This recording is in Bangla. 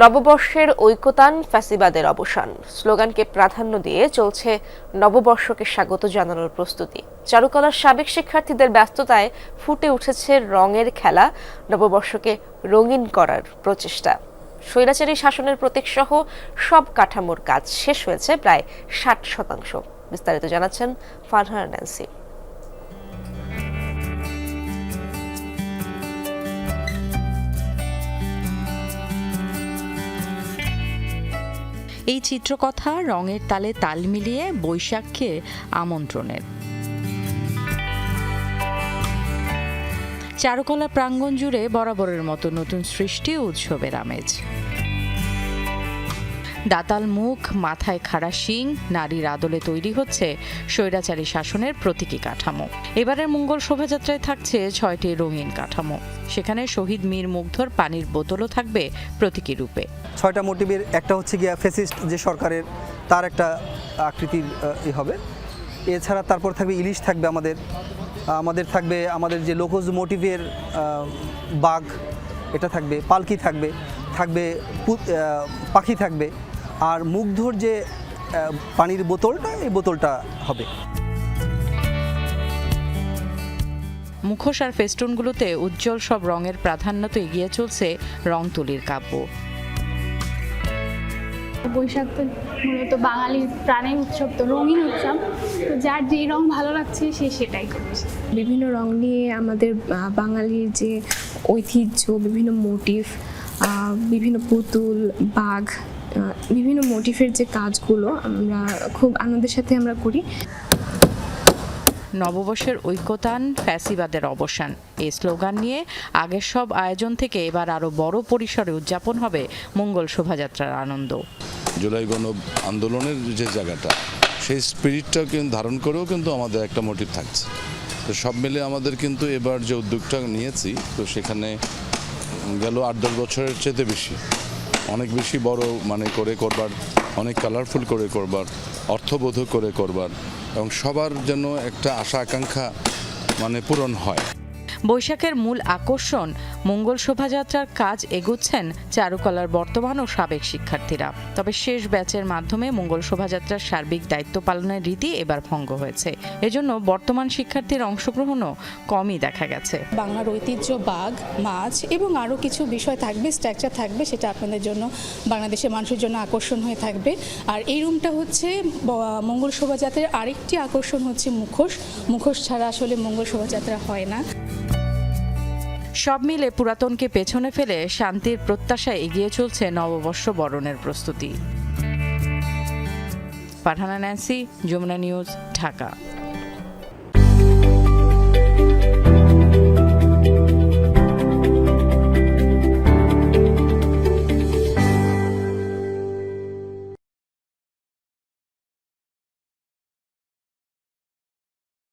নববর্ষের ঐক্যতান ফ্যাসিবাদের অবসান। স্লোগানকে প্রাধান্য দিয়ে চলছে নববর্ষকে স্বাগত জানানোর প্রস্তুতি। চারুকলার সাবেক শিক্ষার্থীদের ব্যস্ততায় ফুটে উঠেছে রঙের খেলা, নববর্ষকে রঙিন করার প্রচেষ্টা। স্বৈরাচারী শাসনের প্রতীক সহ সব কাঠামোর কাজ শেষ হয়েছে প্রায় ষাট শতাংশ। বিস্তারিত জানাচ্ছেন ফারহানা এই চিত্রকথা রঙের তালে তাল মিলিয়ে বৈশাখকে আমন্ত্রণের। চারুকলা প্রাঙ্গণ জুড়ে বরাবরের মতো নতুন সৃষ্টি উৎসবের আমেজ। দাতাল মুখ, মাথায় খাড়া শিং, নারীর আদলে তৈরি হচ্ছে স্বৈরাচারী শাসনের প্রতীকী কাঠামো। এবারের মঙ্গল শোভাযাত্রায় থাকছে ছয়টি রঙিন কাঠামো। সেখানে শহীদ মীর মুগ্ধর পানির বোতলও থাকবে প্রতীকী রূপে। ছয়টা মোটিভের একটা হচ্ছে গিয়া ফেসিস্ট যে সরকারের, তার একটা আকৃতির হবে। এছাড়া তারপর থাকবে ইলিশ থাকবে আমাদের। আমাদের থাকবে, আমাদের যে লোকজ মোটিভের বাঘ, এটা থাকবে, পালকি থাকবে থাকবে পাখি থাকবে। আর মুগ্ধর যে পানির বোতলটা এই বোতলটা হবে। মুখোশ আর ফেস্টুনগুলোতে উজ্জ্বল সব রঙের প্রাধান্য তো এগিয়ে চলছে রং তুলির কাব্য। বৈশাখ তো মূলত বাঙালির প্রাণের উৎসব তো রঙিন উৎসব। তো যার যেই রং ভালো লাগছে সে সেটাই করছে বিভিন্ন রং নিয়ে আমাদের বাঙালির যে ঐতিহ্য বিভিন্ন মোটিভ বিভিন্ন পুতুল বাঘ বিভিন্ন মোটিভের যে কাজগুলো আমরা খুব আনন্দের সাথে আমরা করি। নববর্ষের ঐক্যতান ফ্যাসিবাদের অবসান এই স্লোগান নিয়ে আগের সব আয়োজন থেকে এবার আরও বড় পরিসরে উদযাপন হবে মঙ্গল শোভাযাত্রার আনন্দ। জুলাই গণ আন্দোলনের যে জায়গাটা সেই স্পিরিটটা কিন্তু ধারণ করেও কিন্তু আমাদের একটা মোটিভ থাকছে। তো সব মিলে আমাদের কিন্তু এবার যে উদ্যোগটা নিয়েছি তো সেখানে গেল আট দশ বছরের চেয়ে বেশি। অনেক বেশি বড় মানে করে করবার, অনেক কালারফুল করে করবার, অর্থবোধক করে করবার, এবং সবার জন্য একটা আশা আকাঙ্ক্ষা মানে পূরণ হয়। বৈশাখের মূল আকর্ষণ, মঙ্গল শোভাযাত্রার কাজ এগুচ্ছেন চারুকলার বর্তমান ও সাবেক শিক্ষার্থীরা। তবে শেষ ব্যাচের মাধ্যমে মঙ্গল শোভাযাত্রার সার্বিক দায়িত্ব পালনের রীতি এবার ভঙ্গ হয়েছে। এজন্য বর্তমান শিক্ষার্থীর অংশগ্রহণও কমই দেখা গেছে। বাংলার ঐতিহ্য বাঘ, মাছ এবং আরও কিছু বিষয় থাকবে, স্ট্রাকচার থাকবে, সেটা আপনাদের জন্য বাংলাদেশের মানুষের জন্য আকর্ষণ হয়ে থাকবে। আর এই রুমটা হচ্ছে মঙ্গল শোভাযাত্রার আরেকটি আকর্ষণ হচ্ছে মুখোশ। মুখোশ ছাড়া আসলে মঙ্গল শোভাযাত্রা হয় না। সব মিলে পুরাতনকে পেছনে ফেলে শান্তির প্রত্যাশায় এগিয়ে চলছে নববর্ষ বরণের প্রস্তুতি। পাঠানা ন্যান্সি, যমুনা নিউজ, ঢাকা।